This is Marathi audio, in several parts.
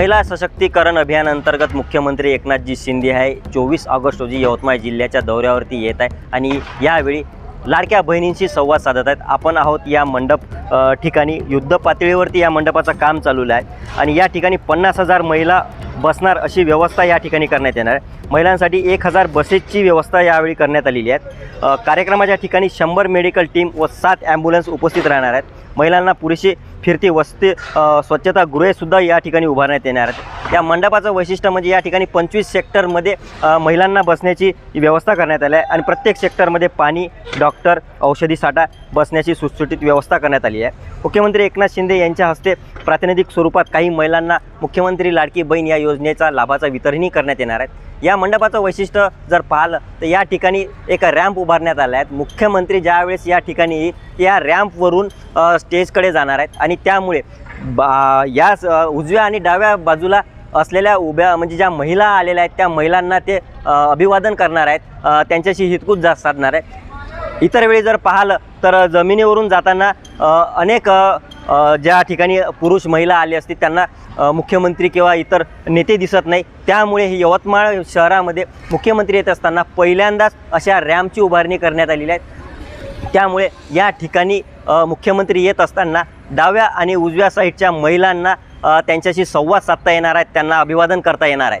महिला सशक्तीकरण अभियान अंतर्गत मुख्यमंत्री एकनाथजी शिंदे आहे चोवीस ऑगस्ट रोजी यवतमाळ जिल्ह्याच्या दौऱ्यावरती येत आहे आणि यावेळी लाडक्या बहिणींशी संवाद साधत आहेत. आपण आहोत या मंडप ठिकाणी. युद्ध पातळीवरती या मंडपाचं काम चालवलं आहे आणि या ठिकाणी पन्नास हजार महिला बसणार अशी व्यवस्था या ठिकाणी करण्यात येणार आहे. महिलांसाठी एक हजार बसेसची व्यवस्था यावेळी करण्यात आलेली आहे कार्यक्रमाच्या ठिकाणी शंभर मेडिकल टीम व सात ॲम्ब्युलन्स उपस्थित राहणार आहेत. महिलांना पुरेशी फिरती वस्ती स्वच्छतागृहेसुद्धा या ठिकाणी उभारण्यात येणार आहेत. या मंडपाचं वैशिष्ट्य म्हणजे या ठिकाणी पंचवीस सेक्टरमध्ये महिलांना बसण्याची व्यवस्था करण्यात आली आहे आणि प्रत्येक सेक्टरमध्ये पाणी डॉक्टर औषधी साठा बसण्याची सुटसुटीत व्यवस्था करण्यात आली आहे. मुख्यमंत्री एकनाथ शिंदे यांच्या हस्ते प्रातिनिधिक स्वरूपात काही महिलांना मुख्यमंत्री लाडकी बहीण या योजनेचा लाभाचा वितरणही करण्यात येणार आहेत. या मंडपाचं वैशिष्ट्य जर पाहिलं तर या ठिकाणी एक रॅम्प उभारण्यात आला आहे. मुख्यमंत्री ज्यावेळेस या ठिकाणी या रॅम्पवरून स्टेजकडे जाणार आहेत आणि त्यामुळे बा या स- उजव्या आणि डाव्या बाजूला असलेल्या उभ्या म्हणजे ज्या महिला आलेल्या आहेत त्या महिलांना ते अभिवादन करणार आहेत. त्यांच्याशी हितकूच जा साधणार आहे इतर वेळी जर पाहिलं तर जमिनीवरून जाताना अनेक ज्या ठिकाणी पुरुष महिला आले असतील त्यांना मुख्यमंत्री किंवा इतर नेते दिसत नाही. त्यामुळे ही यवतमाळ शहरामध्ये मुख्यमंत्री येत असताना पहिल्यांदाच अशा रॅम्पची उभारणी करण्यात आलेली आहे. त्यामुळे या ठिकाणी मुख्यमंत्री येत असताना डाव्या आणि उजव्या साईडच्या महिलांना त्यांच्याशी संवाद साधता येणार आहेत त्यांना अभिवादन करता येणार आहे.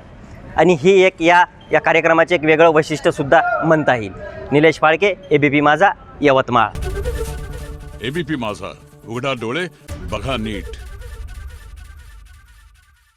आणि ही एक या या कार्यक्रमाचे एक वेगळं वैशिष्ट्यसुद्धा म्हणता येईल. Nilesh Phalke A B P Majha Yavatmal. ABP माझा. उघडा डोळे बघा नीट.